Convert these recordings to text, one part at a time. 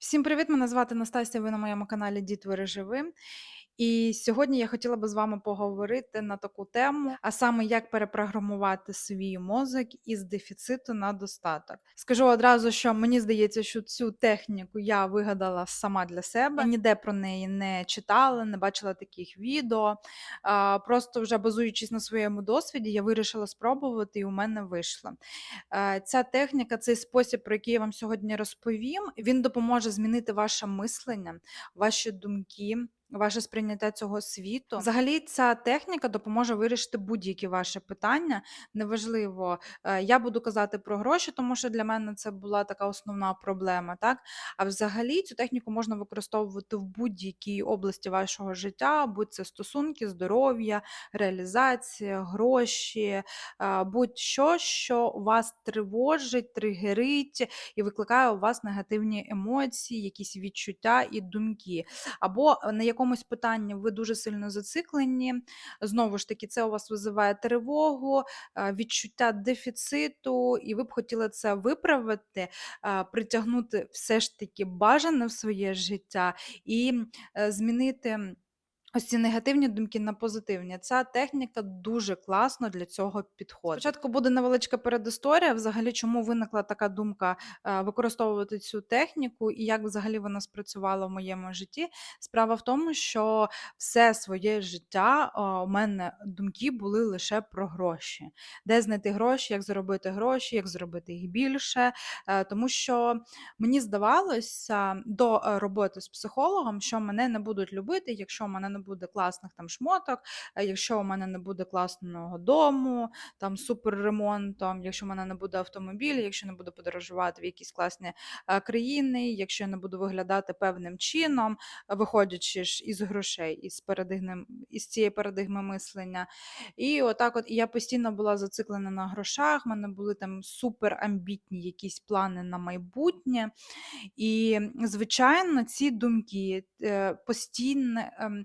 Всім привіт! Мене звати Настасія. Ви на моєму каналі Дітвори живим. І сьогодні я хотіла би з вами поговорити на таку тему, а саме як перепрограмувати свій мозок із дефіциту на достаток. Скажу одразу, що мені здається, що цю техніку я вигадала сама для себе. Ніде про неї не читала, не бачила таких відео. Просто вже базуючись на своєму досвіді, я вирішила спробувати, і у мене вийшло. Е, Ця техніка, цей спосіб, про який я вам сьогодні розповім, він допоможе змінити ваше мислення, ваші думки. Ваше сприйняття цього світу. Взагалі, ця техніка допоможе вирішити будь-які ваші питання. Неважливо, е, я буду казати про гроші, тому що для мене це була така основна проблема. Так? А взагалі цю техніку можна використовувати в будь-якій області вашого життя, будь це стосунки, здоров'я, реалізація, гроші, е, будь-що, що вас тривожить, тригерить і викликає у вас негативні емоції, якісь відчуття і думки. Або на якомусь питанні ви дуже сильно зациклені. Знову ж таки, це у вас визиває тривогу, е, відчуття дефіциту, і ви б хотіли це виправити, е, притягнути все ж таки бажане в своє життя і е, змінити. Ось ці негативні думки на позитивні. Ця техніка дуже класно для цього підходить. Спочатку буде невеличка передісторія, взагалі, чому виникла така думка е, використовувати цю техніку і як взагалі вона спрацювала в моєму житті. Справа в тому, що все своє життя у мене думки були лише про гроші. Де знайти гроші, як заробити гроші, як зробити їх більше. Е, Тому що мені здавалося до е, роботи з психологом, що мене не будуть любити, якщо мене не буде класних там шмоток, е, якщо у мене не буде класного дому, там суперремонтом, якщо в мене не буде автомобіля, якщо не буду подорожувати в якісь класні е, країни, якщо я не буду виглядати певним чином, е, виходячи ж із грошей, із парадигми, із цієї парадигми мислення. І отак, от я постійно була зациклена на грошах. в мене були там суперамбітні якісь плани на майбутнє. І, звичайно, ці думки, постійне ем,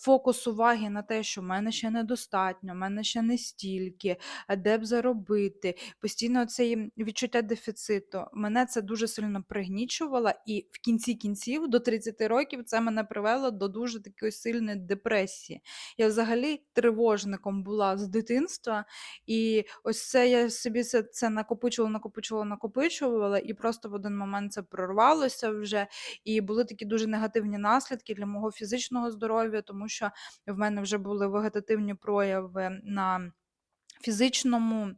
фокус уваги на те, що в мене ще недостатньо, в мене ще не стільки, де б заробити. Постійно це відчуття дефіциту. Мене це дуже сильно пригнічувало, і в кінці кінців до 30 років це мене привело до дуже такої сильної депресії. Я взагалі тривожником була з дитинства, і ось це я собі це, це накопичувала, накопичувала, накопичувала, і просто в один момент це прорвалося вже. І були такі дуже негативні наслідки для мого фізичного здоров'я, тому що в мене вже були вегетативні прояви на фізичному.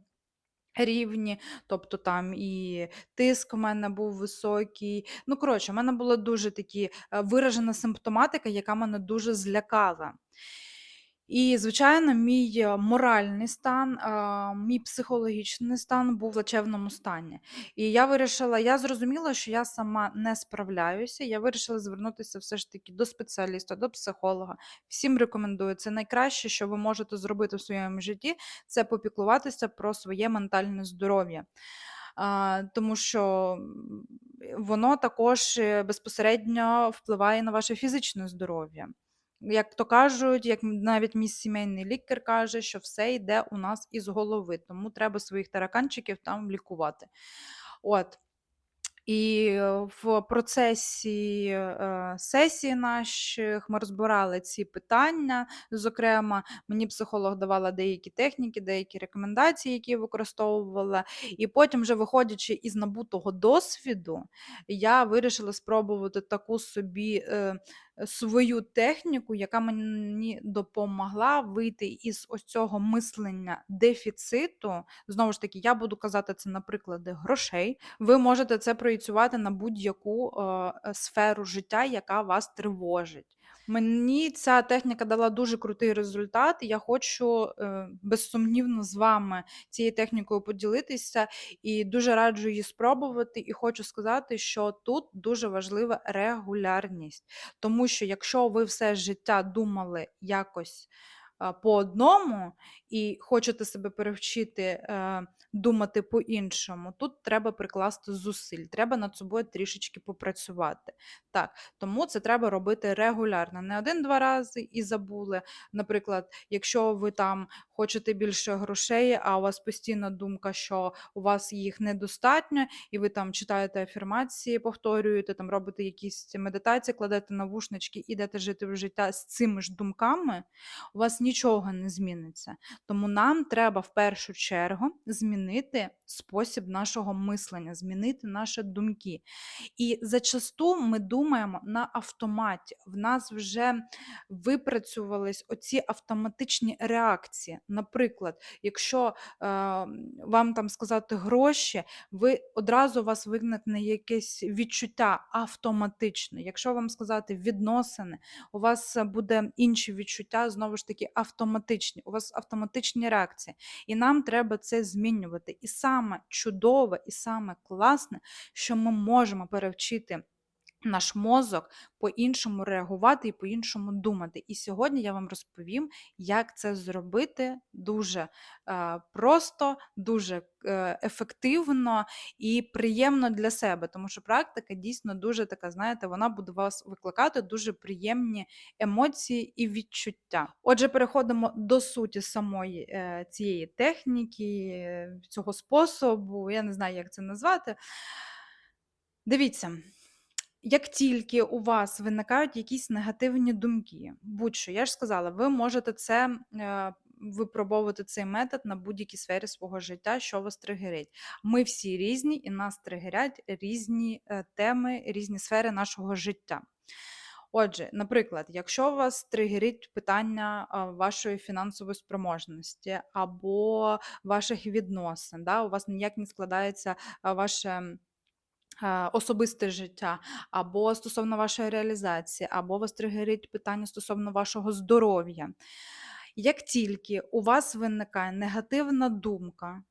Рівні, тобто там і тиск у мене був високий. Ну, коротше, в мене була дуже такі е, виражена симптоматика, яка мене дуже злякала. І, звичайно, мій е, моральний стан, мій психологічний стан був в плачевному стані. І я вирішила, я зрозуміла, що я сама не справляюся. Я вирішила звернутися все ж таки до спеціаліста, до психолога. Всім рекомендую. Це найкраще, що ви можете зробити в своєму житті, це попіклуватися про своє ментальне здоров'я. Тому що воно також е, безпосередньо впливає на ваше фізичне здоров'я. Як то кажуть, як навіть мій сімейний лікар каже, що все йде у нас із голови, тому треба своїх тараканчиків там лікувати. От. І в процесі е, сесії наших ми розбирали ці питання. Зокрема, мені психолог давала деякі техніки, деякі рекомендації, які використовувала. І потім, вже виходячи із набутого досвіду, я вирішила спробувати таку собі е, свою техніку, яка мені допомогла вийти із ось цього мислення дефіциту. Знову ж таки, я буду казати це на приклади грошей. Ви можете це проєцювати на будь-яку е, сферу життя, яка вас тривожить. Мені ця техніка дала дуже крутий результат, я хочу е, безсумнівно з вами цією технікою поділитися і дуже раджу її спробувати. І хочу сказати, що тут дуже важлива регулярність. Тому що якщо ви все життя думали якось по одному і хочете себе перевчити е, думати по-іншому. Тут треба прикласти зусиль, треба над собою трішечки попрацювати. Так, тому це треба робити регулярно, не один-два рази і забули. Наприклад, якщо ви там хочете більше грошей, а у вас постійна думка, що у вас їх недостатньо, і ви там читаєте афірмації, повторюєте, там робите якісь медитації, кладете навушнички, ідете жити в життя з цими ж думками, у вас нічого не зміниться. Тому нам треба в першу чергу змінити спосіб нашого мислення, змінити наші думки. І зачасту ми думаємо на автоматі. В нас вже випрацювались оці автоматичні реакції. Наприклад, якщо е, вам там сказати гроші, ви одразу у вас виникне якесь відчуття автоматично. Якщо вам сказати відносини, у вас буде інші відчуття, знову ж таки, автоматичні. У вас автоматичні реакції. І нам треба це змінювати. І саме чудове, і саме класне, що ми можемо перевчити наш мозок по-іншому реагувати і по-іншому думати. І сьогодні я вам розповім, як це зробити дуже е, просто, дуже е, ефективно і приємно для себе. Тому що практика дійсно дуже така, знаєте, вона буде вас викликати дуже приємні емоції і відчуття. Отже, переходимо до суті самої е, цієї техніки, е, цього способу. Я не знаю, як це назвати. Дивіться. Як тільки у вас виникають якісь негативні думки, будь-що, я ж сказала, ви можете це е, випробовувати цей метод на будь-якій сфері свого життя, що вас тригерить. Ми всі різні, і нас тригерять різні е, теми, різні сфери нашого життя. Отже, наприклад, якщо вас тригерить питання вашої фінансової спроможності або ваших відносин, да, у вас ніяк не складається а, ваше е, особисте життя, або стосовно вашої реалізації, або вас тригерить питання стосовно вашого здоров'я. Як тільки у вас виникає негативна думка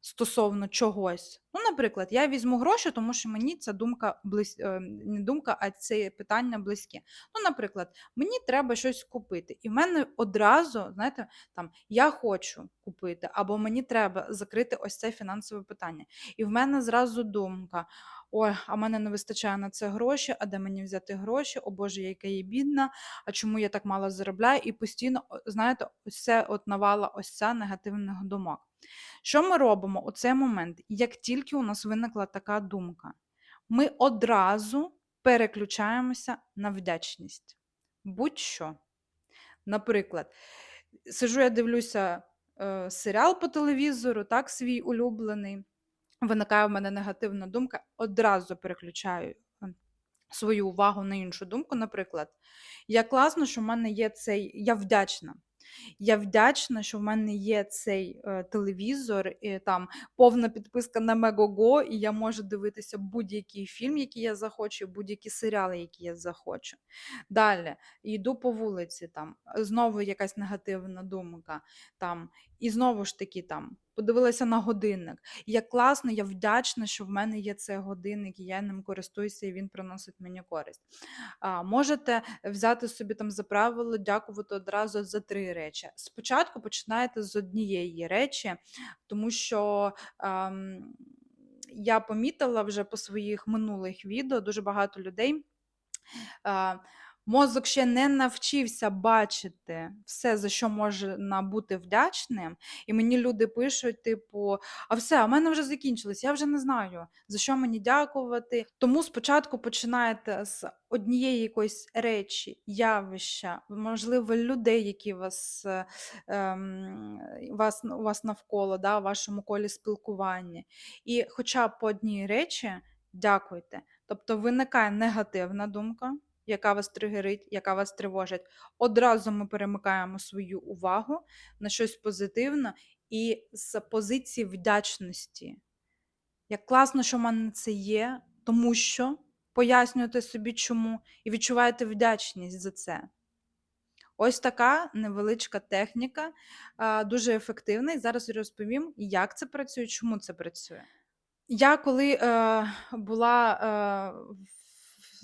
стосовно чогось, ну, наприклад, я візьму гроші, тому що мені ця думка близь... не думка, а це питання близьке. Ну, наприклад, мені треба щось купити, і в мене одразу, знаєте, там я хочу купити, або мені треба закрити ось це фінансове питання. І в мене зразу думка: ой, а мене не вистачає на це гроші, а де мені взяти гроші? О Боже, яка я бідна, а чому я так мало заробляю? І постійно, знаєте, ось це от навала ось ця негативних думок. Що ми робимо у цей момент? Як тільки у нас виникла така думка, ми одразу переключаємося на вдячність. Будь-що. Наприклад, сижу, я дивлюся е, серіал по телевізору, так, свій улюблений. Виникає в мене негативна думка, одразу переключаю е, свою увагу на іншу думку. Наприклад, я класно, що в мене є цей, я вдячна. Я вдячна, що в мене є цей е, телевізор, і там повна підписка на Мегого, і я можу дивитися будь-який фільм, який я захочу, будь-які серіали, які я захочу. Далі йду по вулиці, там знову якась негативна думка. Там, І знову ж таки там. Подивилася на годинник. Як класно, я вдячна, що в мене є цей годинник, і я ним користуюся, і він приносить мені користь. А, Можете взяти собі там за правило, дякувати одразу за три речі. Спочатку починаєте з однієї речі, тому що. Ам, я помітила вже по своїх минулих відео дуже багато людей. Мозок ще не навчився бачити все, за що можна бути вдячним. І мені люди пишуть, типу, а все, а в мене вже закінчилось, я вже не знаю, за що мені дякувати. Тому спочатку починаєте з однієї якоїсь речі, явища, можливо, людей, які вас, ем, вас, вас навколо, да, у вашому колі спілкування. І хоча б по одній речі дякуйте. Тобто виникає негативна думка яка вас тригерить, яка вас тривожить. Одразу ми перемикаємо свою увагу на щось позитивне і з позиції вдячності. Як класно, що в мене це є, тому що пояснюєте собі чому, і відчуваєте вдячність за це. Ось така невеличка техніка, дуже ефективна. І зараз розповім, як це працює, чому це працює. Я коли е, була е,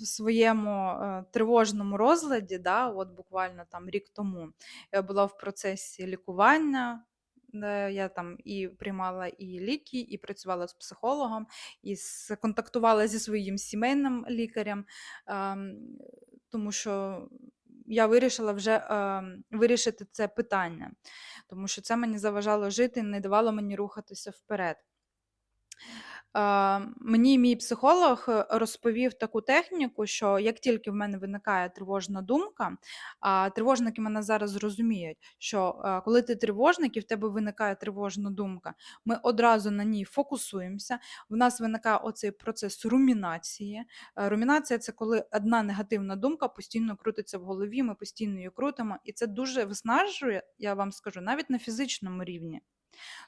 в своєму е, тривожному розладі, да, от буквально там рік тому я була в процесі лікування. Я там і приймала і ліки, і працювала з психологом, і контактувала зі своїм сімейним лікарем, ем, тому що я вирішила вже ем, вирішити це питання, тому що це мені заважало жити, не давало мені рухатися вперед. Е, Мені мій психолог е, розповів таку техніку, що як тільки в мене виникає тривожна думка, а тривожники мене зараз зрозуміють, що е, коли ти тривожник і в тебе виникає тривожна думка, ми одразу на ній фокусуємося. В нас виникає оцей процес румінації. Румінація це коли одна негативна думка постійно крутиться в голові, ми постійно її крутимо, і це дуже виснажує, я вам скажу, навіть на фізичному рівні.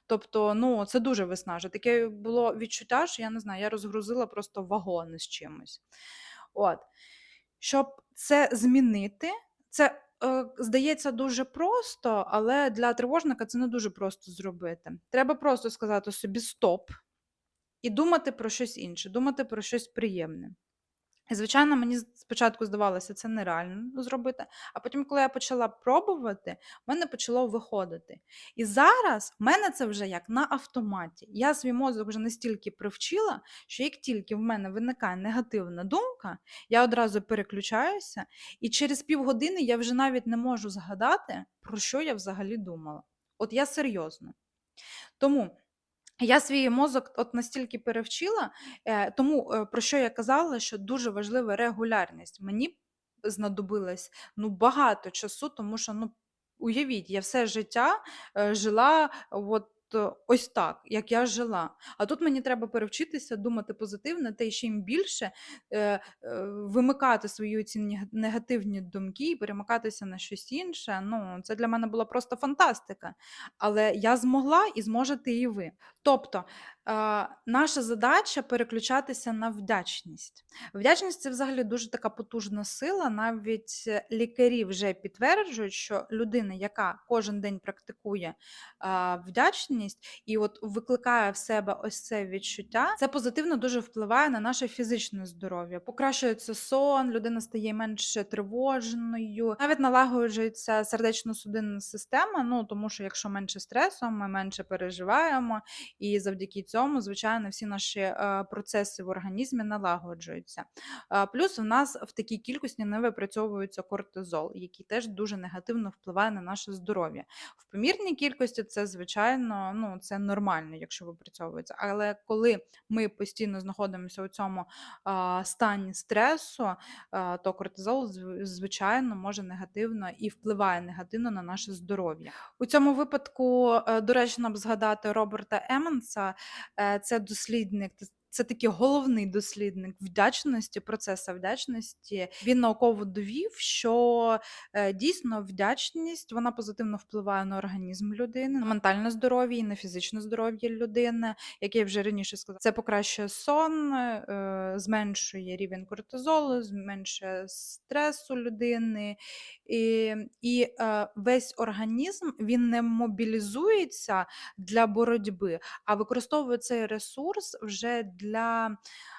Тобто, ну, це дуже виснажує. Таке було відчуття, що я не знаю, я розгрузила просто вагони з чимось. От. Щоб це змінити, це е, здається дуже просто, але для тривожника це не дуже просто зробити. Треба просто сказати собі стоп і думати про щось інше, думати про щось приємне. Звичайно, мені спочатку здавалося це нереально зробити, а потім, коли я почала пробувати, в мене почало виходити. І зараз в мене це вже як на автоматі. Я свій мозок вже настільки привчила, що як тільки в мене виникає негативна думка, я одразу переключаюся, і через півгодини я вже навіть не можу згадати, про що я взагалі думала. От я серйозно. Тому. Я свій мозок от настільки перевчила, е, тому е, про що я казала, що дуже важлива регулярність. Мені знадобилось ну, багато часу, тому що ну, уявіть, я все життя е, жила от. Е, Ось так, як я жила. А тут мені треба перевчитися думати позитивно, та й чим більше е, е, вимикати свої ці негативні думки і перемикатися на щось інше. Ну, це для мене була просто фантастика. Але я змогла і зможете і ви. Тобто, наша задача переключатися на вдячність. Вдячність це взагалі дуже така потужна сила. Навіть е, лікарі вже підтверджують, що людина, яка кожен день практикує е, вдячність і от викликає в себе ось це відчуття, це позитивно дуже впливає на наше фізичне здоров'я. Покращується сон, людина стає менш тривожною, навіть налагоджується сердечно-судинна система. Ну тому що якщо менше стресу, ми менше переживаємо. І завдяки цьому, звичайно, всі наші е, процеси в організмі налагоджуються. Е, Плюс в нас в такій кількості не випрацьовується кортизол, який теж дуже негативно впливає на наше здоров'я. В помірній кількості це, звичайно, ну, це нормально, якщо випрацьовується. Але коли ми постійно знаходимося у цьому стані стресу, то кортизол, звичайно, може негативно і впливає негативно на наше здоров'я. У цьому випадку е, доречно б згадати Роберта Емонса, е, це дослідник. Це такий головний дослідник вдячності, процесу вдячності. Він науково довів, що е, дійсно вдячність вона позитивно впливає на організм людини, на ментальне здоров'я і на фізичне здоров'я людини. Як я вже раніше сказала, це покращує сон, е, зменшує рівень кортизолу, зменшує стресу людини, і, і е, весь організм він не мобілізується для боротьби, а використовує цей ресурс вже для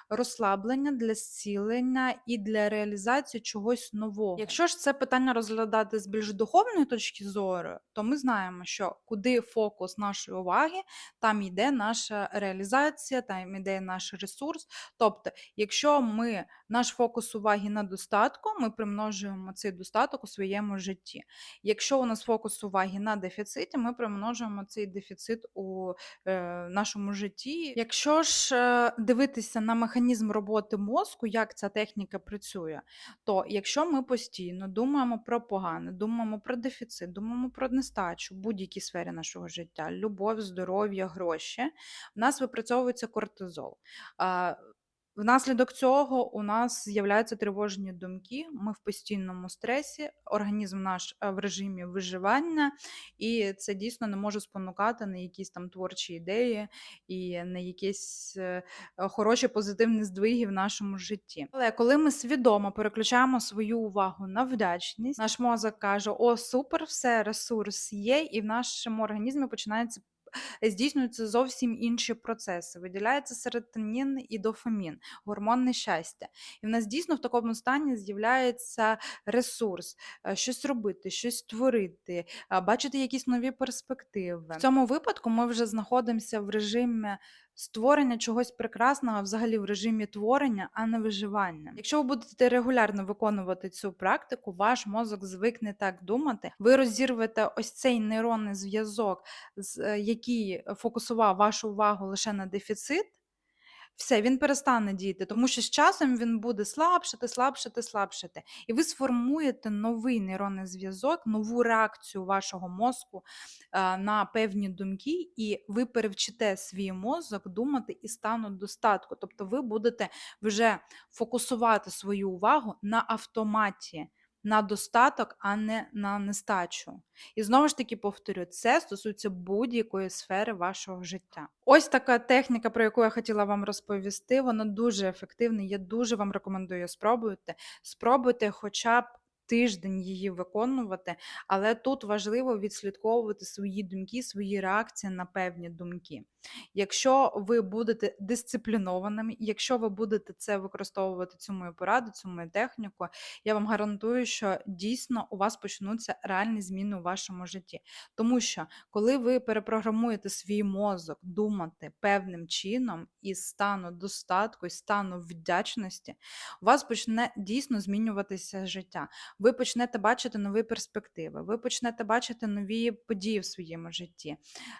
розслаблення, для зцілення і для реалізації чогось нового. Якщо ж це питання розглядати з більш духовної точки зору, то ми знаємо, що куди фокус нашої уваги, там йде наша реалізація, там йде наш ресурс. Тобто, якщо ми наш фокус уваги на достатку, ми примножуємо цей достаток у своєму житті. Якщо у нас фокус уваги на дефіциті, ми примножуємо цей дефіцит у е, нашому житті. Якщо ж е, дивитися на механізм роботи мозку, як ця техніка працює, то якщо ми постійно думаємо про погане, думаємо про дефіцит, думаємо про нестачу будь-якій сфері нашого життя, любов, здоров'я, гроші, в нас випрацьовується кортизол. Внаслідок цього у нас з'являються тривожні думки, ми в постійному стресі, організм наш е, в режимі виживання, і це дійсно не може спонукати на якісь там творчі ідеї і на якісь е, е, хороші позитивні здвиги в нашому житті. Але коли ми свідомо переключаємо свою увагу на вдячність, наш мозок каже: О, супер, все, ресурс є, і в нашому організмі починається здійснюються зовсім інші процеси. Виділяється серотонін і дофамін, гормон щастя. І в нас дійсно в такому стані з'являється ресурс, е, щось робити, щось творити, бачити якісь нові перспективи. В цьому випадку ми вже знаходимося в режимі створення чогось прекрасного, взагалі в режимі творення, а не виживання. Якщо ви будете регулярно виконувати цю практику, ваш мозок звикне так думати. Ви розірвете ось цей нейронний зв'язок, е, який фокусував вашу увагу лише на дефіцит. Все, він перестане діяти, тому що з часом він буде слабшати, слабшати, слабшати. І ви сформуєте новий нейронний зв'язок, нову реакцію вашого мозку е, на певні думки, і ви перевчите свій мозок думати із стану достатку. Тобто ви будете вже фокусувати свою увагу на автоматі. На достаток, а не на нестачу. І знову ж таки повторю, це стосується будь-якої сфери вашого життя. Ось така техніка, про яку я хотіла вам розповісти. Вона дуже ефективна. Я дуже вам рекомендую спробуйте. Спробуйте хоча б. Тиждень її виконувати, але тут важливо відслідковувати свої думки, свої реакції на певні думки. Якщо ви будете дисциплінованими, якщо ви будете це використовувати цю мою пораду, цю мою техніку, я вам гарантую, що дійсно у вас почнуться реальні зміни у вашому житті. Тому що коли ви перепрограмуєте свій мозок думати певним чином із стану достатку, із стану вдячності, у вас почне дійсно змінюватися життя. Ви почнете бачити нові перспективи, ви почнете бачити нові події в своєму житті,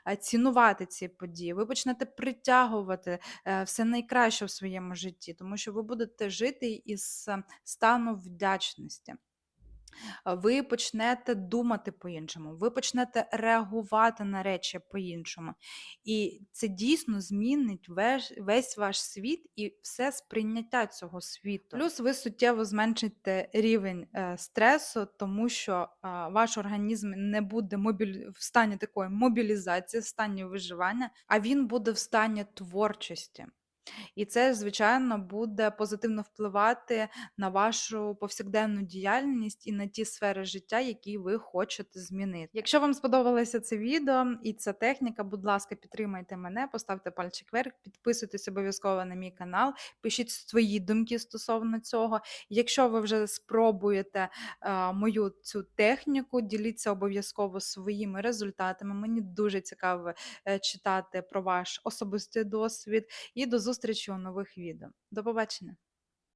е, цінувати ці події, ви почнете притягувати е, все найкраще в своєму житті, тому що ви будете жити із е, стану вдячності. А, ви почнете думати по-іншому, ви почнете реагувати на речі по-іншому. І це дійсно змінить весь, весь ваш світ і все сприйняття цього світу. Плюс ви суттєво зменшите рівень е, стресу, тому що а, ваш організм не буде мобіль... в стані такої мобілізації, в стані виживання, а він буде в стані творчості. І це, звичайно, буде позитивно впливати на вашу повсякденну діяльність і на ті сфери життя, які ви хочете змінити. Якщо вам сподобалося це відео і ця техніка, будь ласка, підтримайте мене, поставте пальчик вверх, підписуйтесь обов'язково на мій канал, пишіть свої думки стосовно цього. Якщо ви вже спробуєте е, мою цю техніку, діліться обов'язково своїми результатами. Мені дуже цікаво е, читати про ваш особистий досвід. І до зустрічі у нових відео. До побачення!